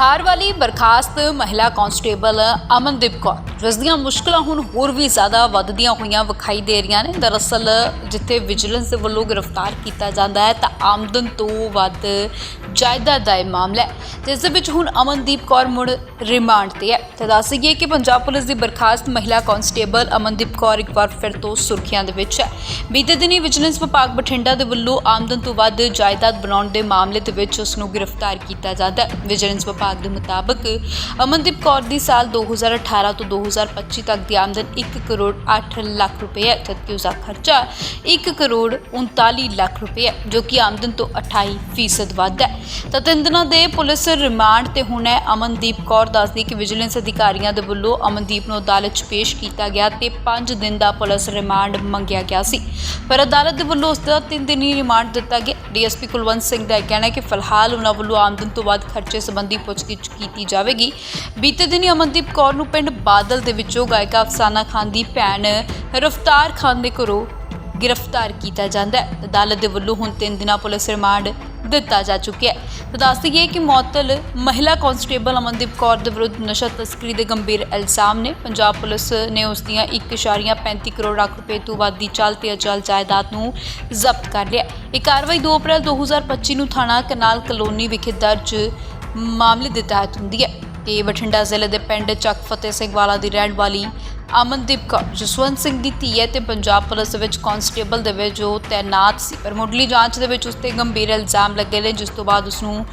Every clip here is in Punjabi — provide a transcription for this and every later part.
ਥਾਰ ਵਾਲੀ ਬਰਖਾਸਤ ਮਹਿਲਾ ਕਾਂਸਟੇਬਲ ਅਮਨਦੀਪ ਕੌਰ। ਜਿਸ ਦੀਆਂ ਮੁਸ਼ਕਲਾਂ ਹੁਣ ਹੋਰ ਵੀ ਜ਼ਿਆਦਾ ਵੱਧਦੀਆਂ ਹੋਈਆਂ ਵਿਖਾਈ ਦੇ ਰਹੀਆਂ ਨੇ। ਦਰਅਸਲ ਜਿੱਥੇ ਵਿਜੀਲੈਂਸ ਦੇ ਵੱਲੋਂ ਗ੍ਰਿਫਤਾਰ ਕੀਤਾ ਜਾਂਦਾ ਹੈ, ਤਾਂ ਆਮਦਨ ਤੋਂ ਵੱਧ ਜਾਇਦਾਦ ਦਾ ਇਹ ਮਾਮਲਾ ਹੈ। ਜਿਸ ਦੇ ਵਿੱਚ ਹੁਣ ਅਮਨਦੀਪ ਕੌਰ ਮੁੜ ਰਿਮਾਂਡ ਤੇ ਹੈ। ਤਾਂ ਦੱਸ ਦਈਏ ਕਿ ਪੰਜਾਬ ਪੁਲਿਸ ਦੀ ਬਰਖਾਸਤ ਮਹਿਲਾ ਕਾਂਸਟੇਬਲ ਅਮਨਦੀਪ ਕੌਰ ਇੱਕ ਵਾਰ ਫਿਰ ਤੋਂ ਸੁਰਖੀਆਂ ਦੇ ਵਿੱਚ ਹੈ। ਬੀਤੇ ਦਿਨੀ ਵਿਜੀਲੈਂਸ ਵਿਭਾਗ ਬਠਿੰਡਾ ਦੇ ਵੱਲੋਂ ਆਮਦਨ ਤੋਂ ਵੱਧ ਜਾਇਦਾਦ ਬਣਾਉਣ ਦੇ ਮਾਮਲੇ ਦੇ ਵਿੱਚ ਉਸ ਨੂੰ ਗ੍ਰਿਫਤਾਰ ਕੀਤਾ ਜਾਂਦਾ ਹੈ। ਵਿਜੀਲੈਂਸ ਵਿਭਾਗ ਦੇ ਮੁਤਾਬਕ ਅਮਨਦੀਪ ਕੌਰ ਦੀ ਸਾਲ 2018 ਤੋਂ 2025 ਤੱਕ ਦੀ ਆਮਦਨ 1 ਕਰੋੜ 8 ਲੱਖ ਰੁਪਏ ਹੈ, ਜਦਕਿ ਉਸ ਦਾ ਖਰਚਾ 1 ਕਰੋੜ 39 ਲੱਖ ਰੁਪਏ ਹੈ, ਜੋ ਕਿ ਆਮਦਨ ਤੋਂ 28 ਫੀਸਦ ਵੱਧ ਹੈ। ਤਾਂ ਤਿੰਨ ਦਿਨਾਂ ਦੇ ਪੁਲਿਸ ਰਿਮਾਂਡ ਤੇ ਹੁਣ ਹੈ ਅਮਨਦੀਪ ਕੌਰ ਦੱਸਦੀ ਕਿ ਵਿਜੀਲੈਂਸ ਅਧਿਕਾਰੀਆਂ ਦੇ ਵੱਲੋਂ ਅਮਨਦੀਪ ਨੂੰ ਅਦਾਲਤ 'ਚ ਪੇਸ਼ ਕੀਤਾ ਗਿਆ ਤੇ 5 ਦਿਨ ਦਾ ਪੁਲਿਸ ਰਿਮਾਂਡ ਮੰਗਿਆ ਗਿਆ ਸੀ। ਪਰ ਅਦਾਲਤ ਦੇ ਵੱਲੋਂ ਉਸ ਦਾ 3 ਦਿਨੀ ਰਿਮਾਂਡ ਦਿੱਤਾ ਗਿਆ। ਡੀਐਸਪੀ ਕੁਲਵੰਤ ਸਿੰਘ ਦਾ ਕਹਿਣਾ ਹੈ ਕਿ ਫਿਲਹਾਲ ਉਹਨਾਂ ਵੱਲੋਂ ਆਮਦਨ ਤੋਂ ਵੱਧ ਖਰਚੇ ਸੰਬੰਧੀ ਪੁੱਛਗਿੱਛ ਕੀਤੀ ਜਾਵੇਗੀ। ਬੀਤੇ ਦਿਨੀ ਅਮਨਦੀਪ ਕੌਰ ਨੂੰ ਪਿੰਡ ਬਾਦਲ ਦੇ ਵਿੱਚੋਂ ਗਾਇਕਾ ਅਫਸਾਨਾ ਖਾਨ ਦੀ ਭੈਣ ਰਫਤਾਰ ਖਾਨ ਦੇ ਘਰੋਂ ਗ੍ਰਿਫਤਾਰ ਕੀਤਾ ਜਾਂਦਾ ਹੈ। ਅਦਾਲਤ ਦੇ ਵੱਲੋਂ ਹੁਣ 3 ਦਿਨਾਂ ਪੁਲਿਸ ਰਿਮਾਂਡ ਦਿੱਤਾ ਜਾ ਚੁੱਕਿਆ ਹੈ। ਤਾਂ ਦੱਸ ਦਈਏ ਕਿ ਮੁਅੱਤਲ ਮਹਿਲਾ ਕਾਂਸਟੇਬਲ ਅਮਨਦੀਪ ਕੌਰ ਦੇ ਵਿਰੁੱਧ ਨਸ਼ਾ ਤਸਕਰੀ ਦੇ ਗੰਭੀਰ ਇਲਜ਼ਾਮ ਨੇ। ਪੰਜਾਬ ਪੁਲਿਸ ਨੇ ਉਸ ਦੀਆਂ 1.35 ਕਰੋੜ ਲੱਖ ਰੁਪਏ ਤੋਂ ਵੱਧ ਦੀ ਚੱਲ ਤੇ ਅਚਲ ਜਾਇਦਾਦ ਨੂੰ ਜ਼ਬਤ ਕਰ ਲਿਆ ਇਹ ਕਾਰਵਾਈ 2 ਅਪ੍ਰੈਲ 2025 ਨੂੰ ਥਾਣਾ ਕਨਾਲ ਕਲੋਨੀ ਵਿਖੇ ਦਰਜ ਮਾਮਲੇ ਦੇ ਤਹਿਤ ਹੁੰਦੀ ਹੈ। ਤੇ ਬਠਿੰਡਾ ਜ਼ਿਲ੍ਹੇ ਦੇ ਪਿੰਡ ਚੱਕ ਫਤਿਹ ਸਿੰਘ ਵਾਲਾ ਦੀ ਰਹਿਣ ਵਾਲੀ ਅਮਨਦੀਪ ਕੌਰ, ਜਸਵੰਤ ਸਿੰਘ ਦੀ ਧੀ ਹੈ ਤੇ ਪੰਜਾਬ ਪੁਲਿਸ ਦੇ ਵਿੱਚ ਕਾਂਸਟੇਬਲ ਦੇ ਵਿੱਚ ਜੋ ਤੈਨਾਤ ਸੀ, ਪਰ ਮੁੱਢਲੀ ਜਾਂਚ ਦੇ ਵਿੱਚ ਉਸ ਤੇ ਗੰਭੀਰ ਇਲਜ਼ਾਮ ਲੱਗੇ ਨੇ, ਜਿਸ ਤੋਂ ਬਾਅਦ ਉਸ ਨੂੰ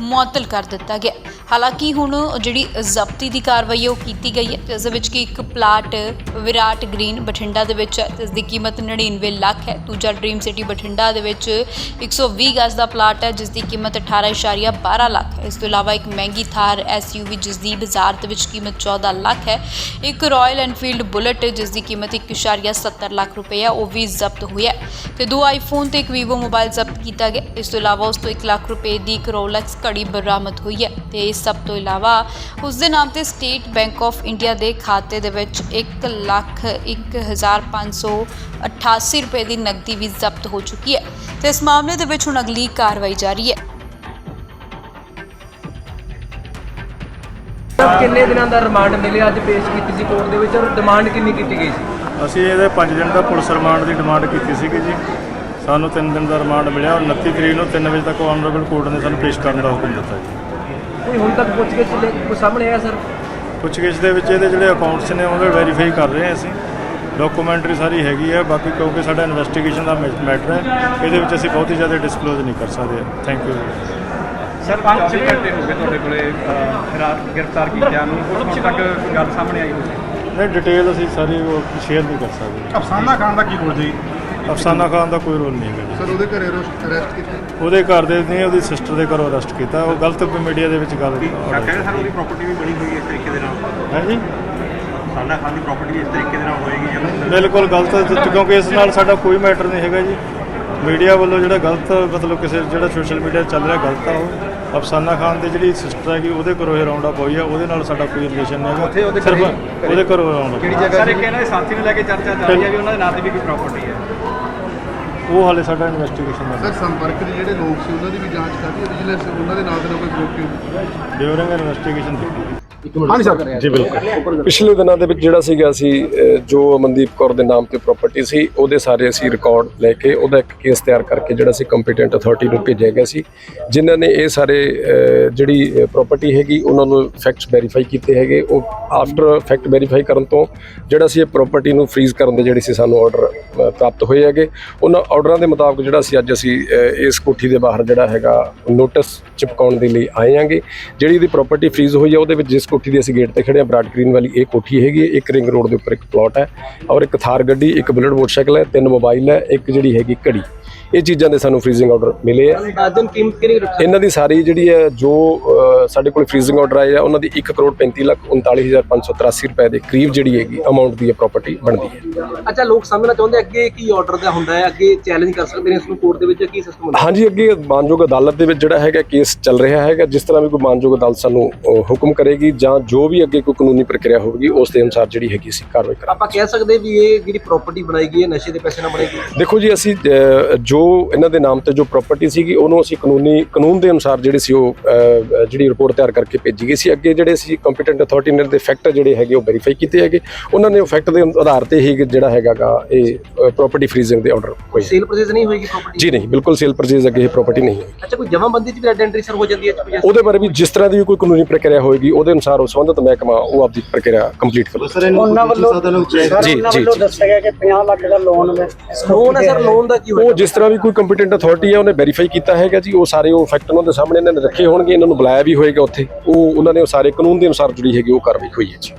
ਮੁਅੱਤਲ ਕਰ ਦਿੱਤਾ ਗਿਆ। ਹਾਲਾਂਕਿ ਹੁਣ ਜਿਹੜੀ ਜ਼ਬਤੀ ਦੀ ਕਾਰਵਾਈ ਹੈ, ਉਹ ਕੀਤੀ ਗਈ ਹੈ, ਜਿਸ ਦੇ ਵਿੱਚ ਕਿ ਇੱਕ ਪਲਾਟ ਵਿਰਾਟ ਗ੍ਰੀਨ ਬਠਿੰਡਾ ਦੇ ਵਿੱਚ ਹੈ, ਜਿਸ ਦੀ ਕੀਮਤ 99 ਲੱਖ ਹੈ। ਦੂਜਾ ਡ੍ਰੀਮ ਸਿਟੀ ਬਠਿੰਡਾ ਦੇ ਵਿੱਚ 120 ਗਜ਼ ਦਾ ਪਲਾਟ ਹੈ, ਜਿਸ ਦੀ ਕੀਮਤ 18.12 ਲੱਖ ਹੈ। ਇਸ ਤੋਂ ਇਲਾਵਾ ਇੱਕ ਮਹਿੰਗੀ ਥਾਰ ਐਸਯੂਵੀ ਜਿਸ ਦੀ ਬਾਜ਼ਾਰ ਦੇ ਵਿੱਚ ਕੀਮਤ 14 ਲੱਖ ਹੈ। ਇੱਕ ਰਾਇਲ ਐਨਫੀਲਡ ਬੁਲਟ, ਜਿਸ ਦੀ ਕੀਮਤ 1.70 ਲੱਖ ਰੁਪਏ ਹੈ, ਉਹ ਵੀ ਜ਼ਬਤ ਹੋਈ ਹੈ। ਤੇ ਦੋ ਆਈਫੋਨ ਤੇ ਇੱਕ ਵੀਵੋ ਮੋਬਾਈਲ ਜ਼ਬਤ ਕੀਤਾ ਗਿਆ। ਇਸ ਤੋਂ ਇਲਾਵਾ ਉਸ ਤੋਂ 1 ਲੱਖ ਰੁਪਏ ਦੀ ਇੱਕ ਰੋਲੈਕਸ ਘੜੀ ਬਰਾਮਦ ਹੋਈ ਹੈ ਤੇ ਇਸ ਸਭ ਤੋਂ ਇਲਾਵਾ ਉਸ ਦੇ ਨਾਮ ਤੇ ਸਟੇਟ ਬੈਂਕ ਆਫ ਇੰਡੀਆ ਦੇ ਖਾਤੇ ਦੇ ਵਿੱਚ 1 ਲੱਖ 1588 ਰੁਪਏ ਦੀ ਨਕਦੀ ਵੀ ਜ਼ਬਤ ਹੋ ਚੁੱਕੀ ਹੈ ਤੇ ਇਸ ਮਾਮਲੇ ਦੇ ਵਿੱਚ ਹੁਣ ਅਗਲੀ ਕਾਰਵਾਈ ਜਾਰੀ ਹੈ। ਕਿੰਨੇ ਦਿਨਾਂ ਦਾ ਰਿਮਾਂਡ ਮਿਲਿਆ? ਅੱਜ ਪੇਸ਼ ਕੀਤੀ ਸੀ ਕੋਰਟ ਦੇ ਵਿੱਚ ਔਰ ਡਿਮਾਂਡ ਕਿੰਨੀ ਕੀਤੀ ਗਈ ਸੀ? ਅਸੀਂ ਇਹਦੇ 5 ਦਿਨ ਦਾ ਪੁਲਿਸ ਰਿਮਾਂਡ ਦੀ ਡਿਮਾਂਡ ਕੀਤੀ ਸੀਗੀ ਜੀ। ਸਾਨੂੰ 3 ਦਿਨ ਦਾ ਰਿਮਾਂਡ ਮਿਲਿਆ ਔਰ 29 ਤਰੀਕ ਨੂੰ 3 ਵਜੇ ਤੱਕ ਆਨਰੇਬਲ ਕੋਰਟ ਨੇ ਸਾਨੂੰ ਪੇਸ਼ ਕਰਨ ਦਾ ਹੁਕਮ ਦਿੱਤਾ ਜੀ। ਕੋਈ ਹੁਣ ਤੱਕ ਪੁੱਛ ਕੇ ਚਲੇ ਕੋਈ ਸਾਹਮਣੇ ਆਇਆ ਸਰ? ਪੁੱਛਗਿੱਛ ਦੇ ਵਿੱਚ ਇਹਦੇ ਜਿਹੜੇ ਅਕਾਊਂਟਸ ਨੇ ਉਹਦੇ ਵੈਰੀਫਾਈ ਕਰ ਰਹੇ ਹਾਂ ਅਸੀਂ। ਡਾਕੂਮੈਂਟਰੀ ਸਾਰੀ ਹੈਗੀ ਹੈ ਬਾਕੀ ਕਿਉਂਕਿ ਸਾਡਾ ਇਨਵੈਸਟੀਗੇਸ਼ਨ ਦਾ ਮੈਟਰ ਹੈ ਇਹਦੇ ਵਿੱਚ ਅਸੀਂ ਬਹੁਤ ਹੀ ਜ਼ਿਆਦਾ ਡਿਸਕਲੋਜ਼ ਨਹੀਂ ਕਰ ਸਕਦੇ। ਥੈਂਕ ਯੂ ਸਰ 24 ਘੰਟੇ ਹੋ ਗਏ ਤੁਹਾਡੇ ਕੋਲੇ ਫਿਲਹਾਲ ਗ੍ਰਿਫਤਾਰ ਕੀਤਿਆਂ ਨੂੰ। ਵਕਤ ਤੱਕ ਗੱਲ ਸਾਹਮਣੇ ਆਈ ਹੋਈ ਨਹੀਂ ਡਿਟੇਲ ਅਸੀਂ ਸਾਰੀ ਉਹ ਸ਼ੇਅਰ ਨਹੀਂ ਕਰ ਸਕਦੇ। ਅਫਸਾਨਾ ਖਾਨ ਦਾ ਕੀ ਰੋਲ ਜੀ ਅਫਸਾਨਾ ਖਾਨ ਦਾ ਕੋਈ ਰੋਲ ਨਹੀਂ ਹੈਗਾ ਜੀ। ਸਰ ਉਹਦੇ ਘਰੇ ਅਰੈਸਟ ਕੀਤਾ? ਉਹਦੇ ਘਰ ਦੇ ਨੇ ਉਹਦੀ ਸਿਸਟਰ ਦੇ ਘਰੋਂ ਅਰੈਸਟ ਕੀਤਾ। ਉਹ ਗਲਤ ਮੀਡੀਆ ਦੇ ਵਿੱਚ ਗੱਲ ਕਹਿੰਦੇ ਸਰ ਉਹਦੀ ਪ੍ਰਾਪਰਟੀ ਵੀ ਬਣੀ ਹੋਈ ਹੈ ਇਸ ਤਰੀਕੇ ਦੇ ਨਾਲ। ਹੈ ਜੀ? ਸਾਨਾ ਖਾਨ ਦੀ ਪ੍ਰਾਪਰਟੀ ਇਸ ਤਰੀਕੇ ਦੇ ਨਾਲ ਹੋਏਗੀ ਬਿਲਕੁਲ ਗਲਤ ਹੈ, ਕਿਉਂਕਿ ਇਸ ਨਾਲ ਸਾਡਾ ਕੋਈ ਮੈਟਰ ਨਹੀਂ ਹੈਗਾ ਜੀ। ਮੀਡੀਆ ਵੱਲੋਂ ਜਿਹੜਾ ਗਲਤ ਮਤਲਬ ਕਿਸੇ ਜਿਹੜਾ ਸੋਸ਼ਲ ਮੀਡੀਆ ਚੱਲ ਰਿਹਾ ਗਲਤ ਆ ਉਹ। ਅਫਸਾਨਾ ਖਾਨ ਦੀ ਜਿਹੜੀ ਸਿਸਟਰ ਹੈਗੀ ਉਹਦੇ ਘਰੋਂ ਇਹ ਰਾਉਂਡ ਅਪ ਹੋਈ ਆ। ਉਹਦੇ ਨਾਲ ਸਾਡਾ ਕੋਈ ਰਿਲੇਸ਼ਨ ਨਹੀਂ ਹੈਗਾ। ਉਹਦੇ ਸਿਰਫ ਘਰੇ- ਉਹਦੇ ਘਰੋਂ ਰਾਉਂਡ ਕਿਹੜੀ ਜਗ੍ਹਾ ਸਰ ਇੱਕ ਇਹਨਾਂ ਦੇ ਸਾਥੀ ਨੂੰ ਲੈ ਕੇ ਚਰਚਾ ਚੱਲ ਰਹੀ ਹੈ ਵੀ ਉਹਨਾਂ ਦੇ ਨਾਂ ਤੇ ਵੀ ਕੋਈ ਪ੍ਰਾਪਰਟੀ ਹੈ। ਉਹ ਹਾਲੇ ਸਾਡਾ ਇਨਵੈਸਟੀਗੇਸ਼ਨ ਦਾ ਸਰ ਸੰਪਰਕ ਦੇ ਜਿਹੜੇ ਲੋਕ ਸੀ ਉਹਨਾਂ ਦੀ ਵੀ ਜਾਂਚ ਕਰ ਰਹੀ ਹੈ ਵਿਜੀਲੈਂਸ ਉਹਨਾਂ ਦੇ ਨਾਲ ਦੇ ਨਾਲ ਕੋਈ ਗਰੁੱਪ ਡਿਊਰਿੰਗ ਇਨਵੈਸਟੀਗੇਸ਼ਨ ਹਾਂਜੀ ਸਰ। ਜੀ ਬਿਲਕੁਲ। ਪਿਛਲੇ ਦਿਨਾਂ ਦੇ ਵਿੱਚ ਜਿਹੜਾ ਸੀਗਾ ਅਸੀਂ ਜੋ ਅਮਨਦੀਪ ਕੌਰ ਦੇ ਨਾਮ ਤੇ ਪ੍ਰਾਪਰਟੀ ਸੀ ਉਹਦੇ ਸਾਰੇ ਅਸੀਂ ਰਿਕਾਰਡ ਲੈ ਕੇ ਉਹਦਾ ਇੱਕ ਕੇਸ ਤਿਆਰ ਕਰਕੇ ਜਿਹੜਾ ਸੀ ਕੰਪੀਟੈਂਟ ਅਥਾਰਟੀ ਨੂੰ ਭੇਜਿਆ ਗਿਆ ਸੀ ਜਿਨ੍ਹਾਂ ਨੇ ਇਹ ਸਾਰੇ ਜਿਹੜੀ ਪ੍ਰਾਪਰਟੀ ਹੈਗੀ ਉਹਨਾਂ ਨੂੰ ਫੈਕਟਸ ਵੈਰੀਫਾਈ ਕੀਤੇ ਹੈਗੇ। ਉਹ ਆਫਟਰ ਫੈਕਟ ਵੈਰੀਫਾਈ ਕਰਨ ਤੋਂ ਜਿਹੜਾ ਸੀ ਇਹ ਪ੍ਰਾਪਰਟੀ ਨੂੰ ਫ੍ਰੀਜ਼ ਕਰਨ ਦੇ ਜਿਹੜੀ ਸੀ ਸਾਨੂੰ ਆਰਡਰ ਪ੍ਰਾਪਤ ਹੋਏ ਹੈਗੇ। ਉਹਨਾਂ ਆਰਡਰਾਂ ਦੇ ਮੁਤਾਬਕ ਜਿਹੜਾ ਸੀ ਅੱਜ ਅਸੀਂ ਇਸ ਕੋਠੀ ਦੇ ਬਾਹਰ ਜਿਹੜਾ ਹੈਗਾ ਨੋਟਿਸ ਚਿਪਕਾਉਣ ਦੇ ਲਈ ਆਏ ਹਾਂਗੇ। ਜਿਹੜੀ ਇਹਦੀ ਪ੍ਰਾਪਰਟੀ ਫ੍ਰੀਜ਼ ਹੋਈ ਹੈ ਉਹਦੇ ਵਿੱਚ ਜਿਸ ਕੋਠੀ ਦੇ ਅਸੀਂ ਗੇਟ ਤੇ ਖੜੇ ਹਾਂ। ਬਰਾਡ ਗ੍ਰੀਨ ਵਾਲੀ ਇਹ ਕੋਠੀ ਹੈਗੀ ਹੈ। ਇੱਕ ਰਿੰਗ ਰੋਡ ਦੇ ਉੱਪਰ ਇੱਕ ਪਲਾਟ ਹੈ ਔਰ ਇੱਕ ਥਾਰ ਗੱਡੀ ਇੱਕ ਬੁਲਟ ਮੋਟਰਸਾਈਕਲ ਹੈ ਤਿੰਨ ਮੋਬਾਈਲ ਹੈ ਇੱਕ ਜਿਹੜੀ ਹੈਗੀ ਘੜੀ। ਇਹ ਚੀਜ਼ਾਂ ਦੇ ਸਾਨੂੰ ਫ੍ਰੀਜ਼ਿੰਗ ਆਰਡਰ ਮਿਲੇ ਆ। ਇਹਨਾਂ ਦੀ ਸਾਰੀ ਜਿਹੜੀ ਹੈ ਜੋ ਸਾਡੇ ਕੋਲ ਫ੍ਰੀਜ਼ਿੰਗ ਆਰਡਰ ਆਏ ਆ ਉਹਨਾਂ ਦੀ 1 ਕਰੋੜ 35 ਲੱਖ 39583 ਰੁਪਏ ਦੇ ਕਰੀਬ ਜਿਹੜੀ ਹੈਗੀ ਅਮਾਉਂਟ ਦੀ ਇਹ ਪ੍ਰਾਪਰਟੀ ਬਣਦੀ ਹੈ। ਅੱਛਾ ਲੋਕ ਸਮਝਣਾ ਚਾਹੁੰਦੇ ਅੱਗੇ ਕੀ ਆਰਡਰ ਦਾ ਹੁੰਦਾ ਹੈ ਅੱਗੇ ਚੈਲੰਜ ਕਰ ਸਕਦੇ ਨੇ ਇਸ ਨੂੰ ਕੋਰਟ ਦੇ ਵਿੱਚ ਕੀ ਸਿਸਟਮ ਹੁੰਦਾ ਹਾਂਜੀ ਅੱਗੇ ਮਾਨਯੋਗ ਅਦਾਲਤ ਦੇ ਵਿੱਚ ਜਿਹੜਾ ਹੈਗਾ ਕੇਸ ਚੱਲ ਰਿਹਾ ਹੈਗਾ ਜਿਸ ਤਰ੍ਹਾਂ ਵੀ ਕੋਈ ਮਾਨਯੋਗ ਅਦਾਲਤ ਸਾਨੂੰ ਹੁਕਮ ਕਰੇਗੀ ਜਾਂ ਜੋ ਵੀ ਅੱਗੇ ਕੋਈ ਕਾਨੂੰਨੀ ਪ੍ਰਕਿਰਿਆ ਹੋਵੇਗੀ ਉਸ ਦੇ ਅਨੁਸਾਰ ਜਿਹੜੀ ਹੈਗੀ ਸੀ ਕਾਰਵਾਈ ਕਰਾਂਗੇ। ਆਪਾਂ ਕਹਿ ਸਕਦੇ ਵੀ ਇਹ ਜਿਹੜੀ ਪ੍ਰਾਪਰਟੀ ਬਣਾਈ ਗਈ ਹੈ ਨਸ਼ੇ ਦੇ ਪੈਸੇ ਨਾਲ ਬਣਾਈ ਗਈ ਹੈ। ਦੇਖੋ ਜੀ ਅਸੀਂ ਜੋ ਇਹਨਾਂ ਦੇ ਨਾਮ ਤੇ ਜੋ ਪ੍ਰਾਪਰਟੀ ਸੀਗੀ ਉਹਨੂੰ ਅਸੀਂ ਕਾਨੂੰਨੀ ਕਾਨੂੰਨ ਦੇ ਅਨੁਸਾਰ ਜਿਹੜੀ ਸੀ ਉਹ ਜਿਹੜੀ ਰਿਪੋਰਟ ਤਿਆਰ ਕਰਕੇ ਭੇਜੀ ਗਈ ਸੀ। ਅੱਗੇ ਜਿਹੜੇ ਸੀ ਕੰਪੀਟੈਂਟ ਅਥਾਰਟੀ ਨੇ ਦੇ ਫੈਕਟ ਜਿਹੜੇ ਹੈਗੇ ਉਹ ਵੈਰੀਫਾਈ ਕੀਤੇ ਹੈਗੇ। ਉਹਨਾਂ ਨੇ ਉਹ ਫੈਕਟ ਦੇ ਆਧਾਰ ਤੇ ਹੀ ਜਿਹੜਾ ਹੈਗਾਗਾ ਇਹ ਪ੍ਰਾਪਰਟੀ ਫ੍ਰੀਜ਼ਿੰਗ ਦੇ ਆਰਡਰ ਹੋਏ ਸੇਲ ਪ੍ਰੋਸੈਸ ਨਹੀਂ ਹੋਏਗੀ ਪ੍ਰਾਪਰਟੀ ਜੀ ਨਹੀਂ ਬਿਲਕੁਲ ਸੇਲ ਪਰਚੇਜ਼ ਅੱਗੇ ਇਹ ਪ੍ਰਾਪਰਟੀ ਨਹੀਂ ਹੈ ਅੱਛਾ ਕੋਈ ਜਮਾਬੰਦੀ ਚ ਵੀ ਰੈਡ ਐਂਟਰੀ ਸਰ ਹੋ ਜਾਂਦੀ ਹੈ ਉਹਦੇ ਬਾਰੇ ਵੀ ਜਿਸ ਤਰ੍ਹਾਂ ਦੀ ਵੀ ਕੋਈ ਕਾਨੂੰਨੀ ਪ੍ਰਕਿਰਿਆ ਹੋਏਗੀ ਉਹਦੇ ਅਨੁਸਾਰ ਉਹ ਸੰਬੰਧਿਤ ਮਹਿਕਮਾ ਉਹ ਆਪਦੀ ਪ੍ਰਕਿਰਿਆ ਕੰਪਲੀਟ ਕਰੋ ਉਹਨਾਂ ਵੱਲੋਂ ਜੀ, ਜੀ। ਦੱਸਿਆ ਗਿਆ ਕਿ 50 ਲੱਖ ਦਾ ਲੋਨ ਹੈ। ਲੋਨ ਹੈ ਸਰ ਲੋਨ ਦਾ ਕੀ ਉਹ ਹੋਏਗਾ ਜਿਸ ਤਰ੍ਹਾਂ ਵੀ ਕੋਈ ਕੰਪੀਟੈਂਟ ਅਥਾਰਟੀ ਹੈ ਉਹਨੇ ਵੈਰੀਫਾਈ ਕੀਤਾ ਹੈਗਾ ਜੀ। ਉਹ ਸਾਰੇ ਉਹ ਫੈਕਟ ਉਹਨਾਂ ਦੇ ਸਾਹਮਣੇ ਇਹਨਾਂ ਨੇ ਰੱਖੇ ਹੋਣਗੇ ਇਹਨਾਂ ਨੂੰ ਬੁਲਾਇਆ ਵੀ ਹੋਏਗਾ ਉੱਥੇ, ਉਹ ਉਹਨਾਂ ਨੇ ਉਹ ਸਾਰੇ ਕਾਨੂੰਨ ਦੇ ਅਨੁਸਾਰ ਜਿਹੜੀ ਹੈਗੀ ਉਹ ਕਾਰਵਾਈ ਹੋਈ ਹੈ ਜੀ।